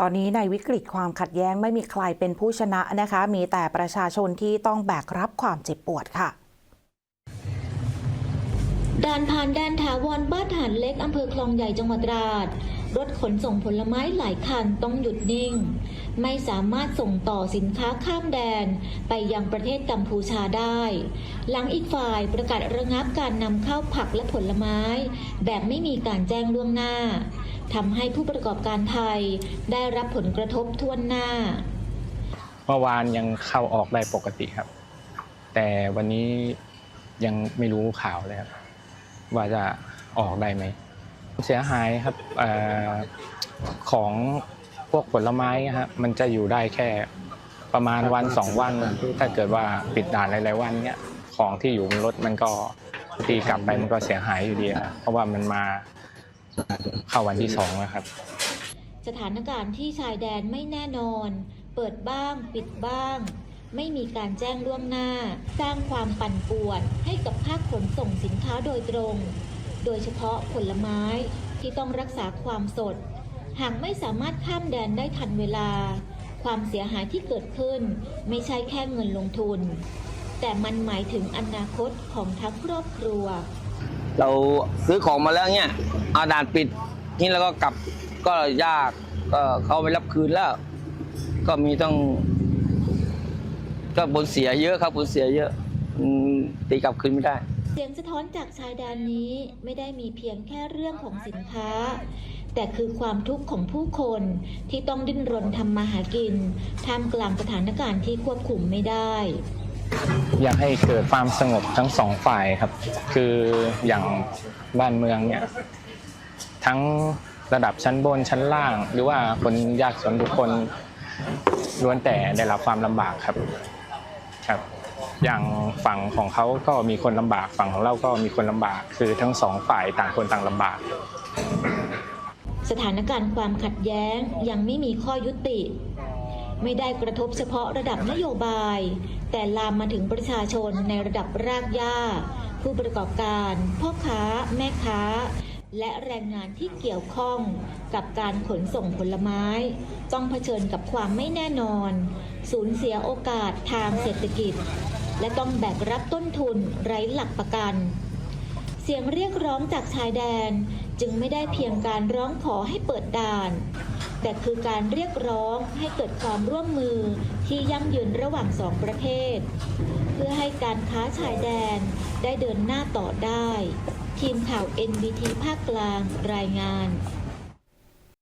ตอนนี้ในวิกฤตความขัดแย้งไม่มีใครเป็นผู้ชนะนะคะ มีแต่ประชาชนที่ต้องแบกรับความเจ็บปวดค่ะด่านผ่านแดนถาวรบ้านฐานเล็กอำเภอคลองใหญ่จังหวัดตราด รถขนส่งผลไม้หลายคันต้องหยุดนิ่ง ไม่สามารถส่งต่อสินค้าข้ามแดนไปยังประเทศกัมพูชาได้ หลังอีกฝ่ายประกาศระงับการนำเข้าผักและผลไม้ แบบไม่มีการแจ้งล่วงหน้า ทำให้ผู้ประกอบการไทย ได้รับผลกระทบทั่วหน้า เมื่อวานยังเข้าออกได้ปกติครับ แต่วันนี้ยังไม่รู้ข่าวเลยครับว่าจะออกได้ไหม เสียหายครับอของพวกผลไม้ครับมันจะอยู่ได้แค่ประมาณวันสองวัน ถ้าเกิดว่าปิดด่านหลายๆวันเนี้ยของที่อยู่บนรถมันก็ตีกลับไปมันก็เสียหายอยู่ดีครับเพราะว่ามันมา เข้าวันที่สองแล้วครับ สถานการณ์ที่ชายแดนไม่แน่นอน เปิดบ้างปิดบ้าง ไม่มีการแจ้งล่วงหน้า สร้างความปั่นป่วนให้กับภาคขนส่งสินค้าโดยตรง โดยเฉพาะผลไม้ที่ต้องรักษาความสด หากไม่สามารถข้ามแดนได้ทันเวลา ความเสียหายที่เกิดขึ้น ไม่ใช่แค่เงินลงทุน แต่มันหมายถึงอนาคตของทั้งครอบครัว เราซื้อของมาแล้วเนี่ยอาด่านปิดนี่แล้วก็กลับก็ยากก็เขาไม่รับคืนแล้ว ก็มีต้อง ก็บนเสียเยอะครับบนเสียเยอะตีกลับคืนไม่ได้ เสียงสะท้อนจากชายแดนนี้ไม่ได้มีเพียงแค่เรื่องของสินค้า แต่คือความทุกข์ของผู้คนที่ต้องดิ้นรนทำมาหากินท่ามกลางสถานการณ์ที่ควบคุมไม่ได้ อยากให้เกิดความสงบทั้งสองฝ่ายครับ คืออย่างบ้านเมืองเนี่ยทั้งระดับชั้นบนชั้นล่าง หรือว่าคนยากจนทุกคนล้วนแต่ได้รับความลำบากครับครับ อย่างฝั่งของเขาก็มีคนลำบากฝั่งของเราก็มีคนลำบาก คือทั้งสองฝ่ายต่างคนต่างลำบาก สถานการณ์ความขัดแย้งยังไม่มีข้อยุติ ไม่ได้กระทบเฉพาะระดับนโยบาย แต่ลามมาถึงประชาชนในระดับรากหญ้า ผู้ประกอบการ พ่อค้า แม่ค้า และแรงงานที่เกี่ยวข้องกับการขนส่งผลไม้ ต้องเผชิญกับความไม่แน่นอน สูญเสียโอกาสทางเศรษฐกิจ และต้องแบกรับต้นทุนไร้หลักประกัน เสียงเรียกร้องจากชายแดนจึงไม่ได้เพียงการร้องขอให้เปิดด่าน แต่คือการเรียกร้องให้เกิดความร่วมมือที่ยั่งยืนระหว่างสองประเทศ เพื่อให้การค้าชายแดนได้เดินหน้าต่อได้ ทีมข่าว NBT ภาคกลางรายงาน